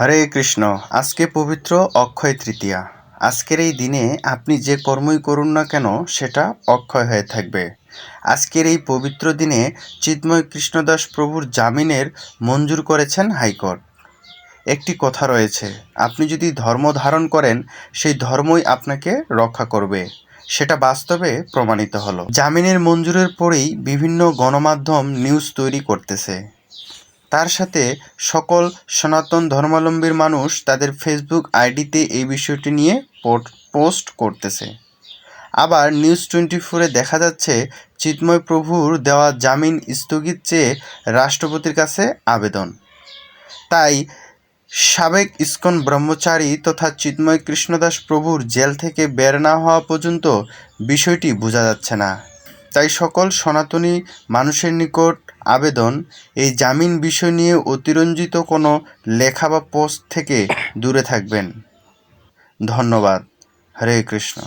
হরে কৃষ্ণ, আজকে পবিত্র অক্ষয় তৃতীয়া। আজকের এই দিনে আপনি যে কর্মই করুন না কেন, সেটা অক্ষয় হয়ে থাকবে। আজকের এই পবিত্র দিনে চিন্ময় কৃষ্ণদাস প্রভুর জামিনের মঞ্জুর করেছেন হাইকোর্ট। একটি কথা রয়েছে, আপনি যদি ধর্ম ধারণ করেন, সেই ধর্মই আপনাকে রক্ষা করবে। সেটা বাস্তবে প্রমাণিত হলো। জামিনের মঞ্জুরের পরেই বিভিন্ন গণমাধ্যম নিউজ তৈরি করতেছে। তার সাথে সকল সনাতন ধর্মাবলম্বীর মানুষ তাদের ফেসবুক আইডিতে এই বিষয়টি নিয়ে পোস্ট করতেছে। আবার নিউজ টোয়েন্টি ফোরে দেখা যাচ্ছে চিন্ময় প্রভুর দেওয়া জামিন স্থগিত চেয়ে রাষ্ট্রপতির কাছে আবেদন। তাই সাবেক ইস্কন ব্রহ্মচারী তথা চিন্ময় কৃষ্ণদাস প্রভুর জেল থেকে বের না হওয়া পর্যন্ত বিষয়টি বোঝা যাচ্ছে না। তাই সকল সনাতনী মানুষের নিকট আবেদন, এই জামিন বিষয় নিয়ে অতিরঞ্জিত কোনো লেখা বা পোস্ট থেকে দূরে থাকবেন। ধন্যবাদ। হরে কৃষ্ণ।